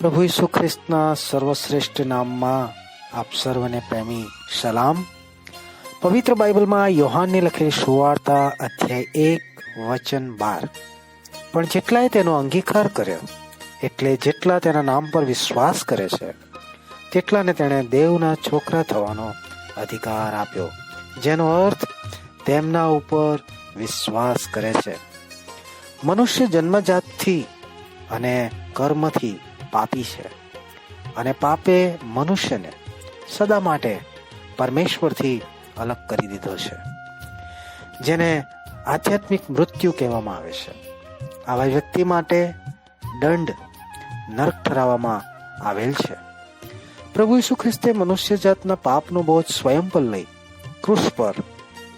પ્રભુ ઈસુ ખ્રિસ્તના સર્વશ્રેષ્ઠ નામમાં આપ સર્વને પ્રેમી. સલામ. પવિત્ર બાઇબલમાં યોહાનને લખેલી સુવાર્તા અધ્યાય એક, વચન બાર. પણ જેટલાએ તેનો અંગીકાર કર્યો, એટલે જેટલા તેના નામ પર વિશ્વાસ કરે છે, તેટલાને તેણે દેવના છોકરા થવાનો અધિકાર આપ્યો, જેનો અર્થ તેમના ઉપર વિશ્વાસ કરે છે. મનુષ્ય જન્મજાતથી અને કર્મથી પાપી છે અને પાપે મનુષ્યને સદા માટે પરમેશ્વરથી અલગ કરી દીધો છે. જેને આધ્યાત્મિક મૃત્યુ કહેવામાં આવે છે. આવા વ્યક્તિ માટે દંડ નરક ઠરાવવામાં આવેલ છે. પ્રભુ ઈસુ ખ્રિસ્તે મનુષ્ય જાતના પાપનો બોજ સ્વયં પર લઈ ક્રુસ પર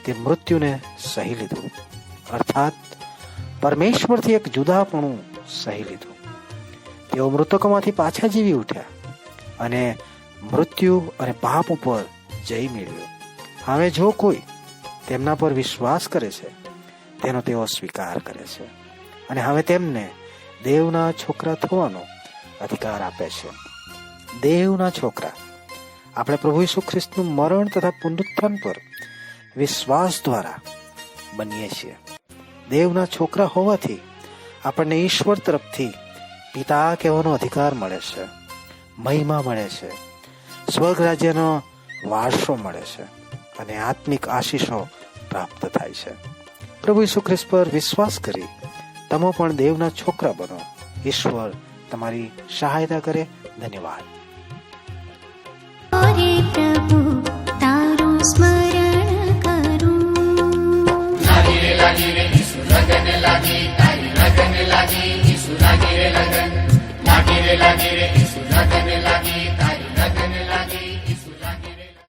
તે મૃત્યુને સહી લીધું. અર્થાત પરમેશ્વરથી એક જુદાપણું સહી લીધું. તેઓ મૃતકોમાંથી પાછા જીવી ઉઠ્યા અને મૃત્યુ અને પાપ ઉપર જય મેળવ્યો. હવે જો કોઈ તેમના પર વિશ્વાસ કરે છે, તેનો તેઓ સ્વીકાર કરે છે અને હવે તેમને દેવના છોકરા થવાનો અધિકાર આપે છે. દેવના છોકરા, આપણે પ્રભુ ઈસુ ખ્રિસ્તનું મરણ તથા પુનરુત્થાન પર વિશ્વાસ દ્વારા બનીએ છીએ. દેવના છોકરા હોવાથી આપણને ઈશ્વર તરફથી પિતા કહેવાનો અધિકાર મળે છે મહિમા મળે છે સ્વર્ગ રાજ્યનો વારસો મળે છે અને આત્મિક આશીષો પ્રાપ્ત થાય છે. પ્રભુ ઈસુ ખ્રિસ્ત પર વિશ્વાસ કરી તમે પણ દેવના છોકરા બનો. ઈશ્વર તમારી સહાયતા કરે. ધન્યવાદ. સ્મરણ કરું. la quiere, su nadie me la.